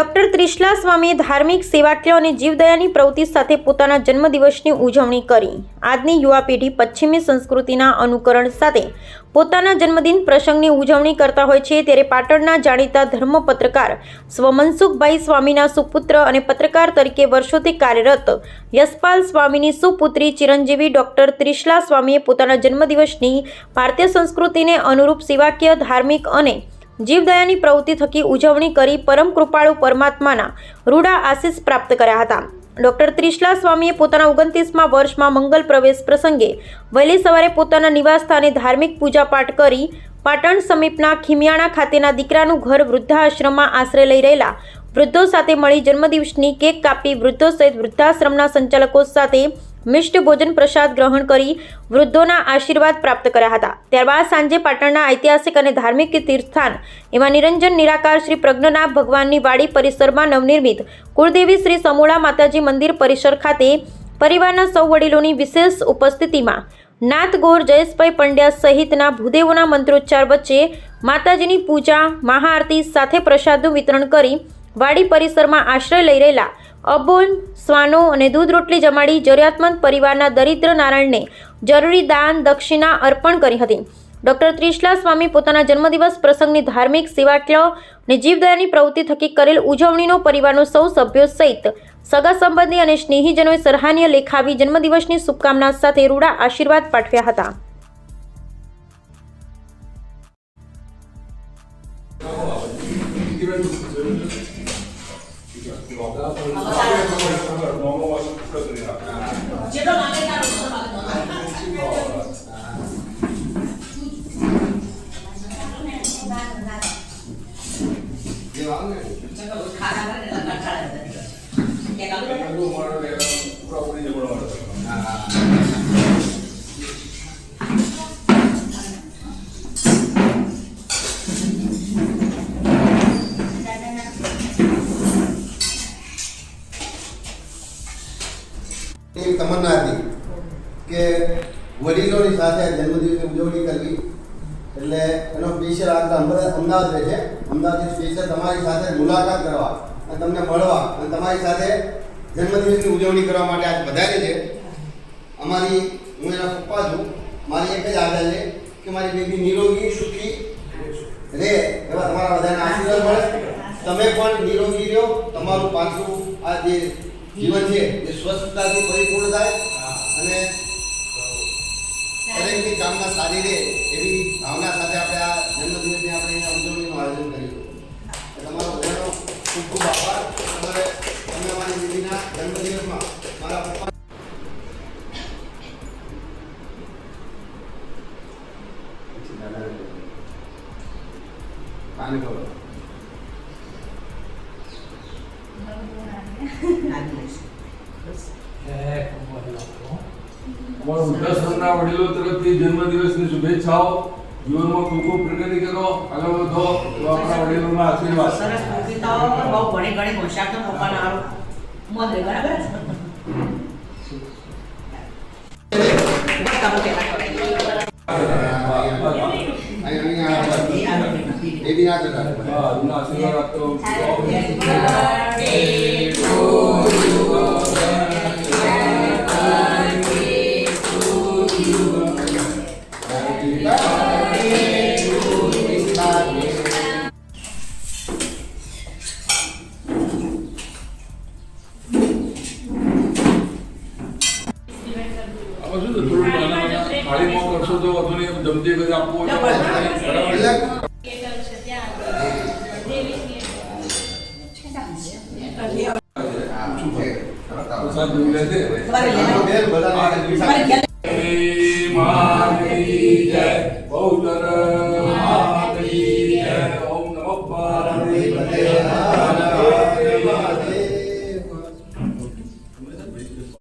Doctor Trishala સ્વામીએ ધાર્મિક સેવાકીય અને જીવદયાની પ્રવૃત્તિ સાથે પોતાના જન્મદિવસની ઉજવણી કરી. આજની યુવા પેઢી પશ્ચિમી સંસ્કૃતિના અનુકરણ સાથે પોતાના જન્મદિન પ્રસંગની ઉજવણી કરતા હોય છે ત્યારે પાટણના જાણીતા ધર્મ પત્રકાર સ્વમનસુખભાઈ સ્વામીના સુપુત્ર અને પત્રકાર તરીકે વર્ષોથી કાર્યરત યશપાલ સ્વામીની સુપુત્રી ચિરંજીવી ડોક્ટર ત્રિશલા સ્વામીએ પોતાના જન્મદિવસની ભારતીય સંસ્કૃતિને અનુરૂપ સેવાકીય, ધાર્મિક અને જીવદયાની પ્રવૃત્તિ થકી ઉજવણી કરી પરમ કૃપાળુ પરમાત્માના રૂડા આશીષ પ્રાપ્ત કર્યા હતા. ડોક્ટર ત્રિશલા સ્વામીએ પોતાના ઓગણત્રીસમાં વર્ષમાં મંગલ પ્રવેશ પ્રસંગે વહેલી સવારે પોતાના નિવાસસ્થાને ધાર્મિક પૂજાપાઠ કરી પાટણ સમીપના ખીમિયાણા ખાતેના દીકરાનું ઘર વૃદ્ધાશ્રમમાં આશ્રય લઈ રહેલા વૃદ્ધો સાથે મળી જન્મદિવસની કેક કાપી વૃદ્ધો સહિત વૃદ્ધાશ્રમના સંચાલકો સાથે મિષ્ટ ભોજન પ્રસાદ ગ્રહણ કરી વૃદ્ધોના આશીર્વાદ પ્રાપ્ત કર્યા હતા. ત્યારબાદ સાંજે પાટણના ઐતિહાસિક અને ધાર્મિક તીર્થસ્થાન એવા નિરંજન નિરાકાર શ્રી પ્રજ્ઞનાથ ભગવાનની વાડી પરિસરમાં નવનિર્મિત કુળદેવી શ્રી સમૂળા માતાજી મંદિર પરિસર ખાતે પરિવારના સૌ વડીલોની વિશેષ ઉપસ્થિતિમાં નાથ ગોર જયેશભાઈ પંડ્યા સહિતના ભૂદેવોના મંત્રોચ્ચાર વચ્ચે માતાજીની પૂજા, મહાઆરતી સાથે પ્રસાદનું વિતરણ કરી વાડી પરિસરમાં આશ્રય લઈ રહેલા અબોલ શ્વાનો અને દૂધ રોટલી જમાડી જરૂરિયાતમંદ પરિવારના દરિદ્ર નારાયણને જરૂરી દાન, દક્ષિણા અર્પણ કરી હતી. ડૉક્ટર ત્રિશલા સ્વામી પોતાના જન્મદિવસ પ્રસંગની ધાર્મિક સેવાટલો અને જીવદયાની પ્રવૃત્તિ થકી કરેલ ઉજવણીનો પરિવારનો સૌ સભ્યો સહિત સગા સંબંધી અને સ્નેહીજનોએ સરાહનીય લેખાવી જન્મદિવસની શુભકામના સાથે રૂડા આશીર્વાદ પાઠવ્યા હતા. 넘어가서 붙여드리라. 제가 만든다는 것을 만든다. 내가 그러고 말하면 뭐라고 그러지 몰라 말았어. એક તમન્ના હતી કે વડીલોની સાથે જન્મદિવસની ઉજવણી કરવી. એટલે એનો સ્પેશિયલ આ અમદાવાદ રહે છે. અમદાવાદથી સ્પેશિયલ તમારી સાથે મુલાકાત કરવા અને તમને મળવા અને તમારી સાથે જન્મદિવસની ઉજવણી કરવા માટે આજ વધારે છે. અમારી, હું એના પપ્પા છું. મારી એક જ આદા છે કે મારી બેબી નિરોગી, સુખી રે એવા તમારા બધાના આશીર્વાદ મળે. તમે પણ નિરોગી રહ્યો. તમારું પાછું આ જે જીવન છે એ સ્વસ્થતાથી પરિપૂર્ણ થાય અને દરેકની કામના સારી રહે એવી ભાવના સાથે આપણે આ જન્મદિવસની આપણે અહીંયા ઉજવણીનું આયોજન કર્યું તમારો બધાનો ખૂબ ખૂબ આભાર. તમારે તમે અમારી દીદીના જન્મદિવસમાં મારા પપ્પા પાણી ખબર અમારા વૃદ્ધાશ્રમના વડીલો તરફથી જન્મદિવસની શુભેચ્છાઓ. જીવનમાં ખૂબ ખૂબ પ્રગતિ કરો. આગળ વધો. એવા આપણા વડીલોના આશીર્વાદ. સરસ કવિતાઓ બહુ ઘણી ઘણી હોશિયાર તો પપ્પાના હારું. મોદરે બરાબર? ના એમના આશીર્વાદ તો શું થોડું ખાલી કરશો તો વાંધો નહીં, જમતી આપવું પ્રસાદ જય. બહુચર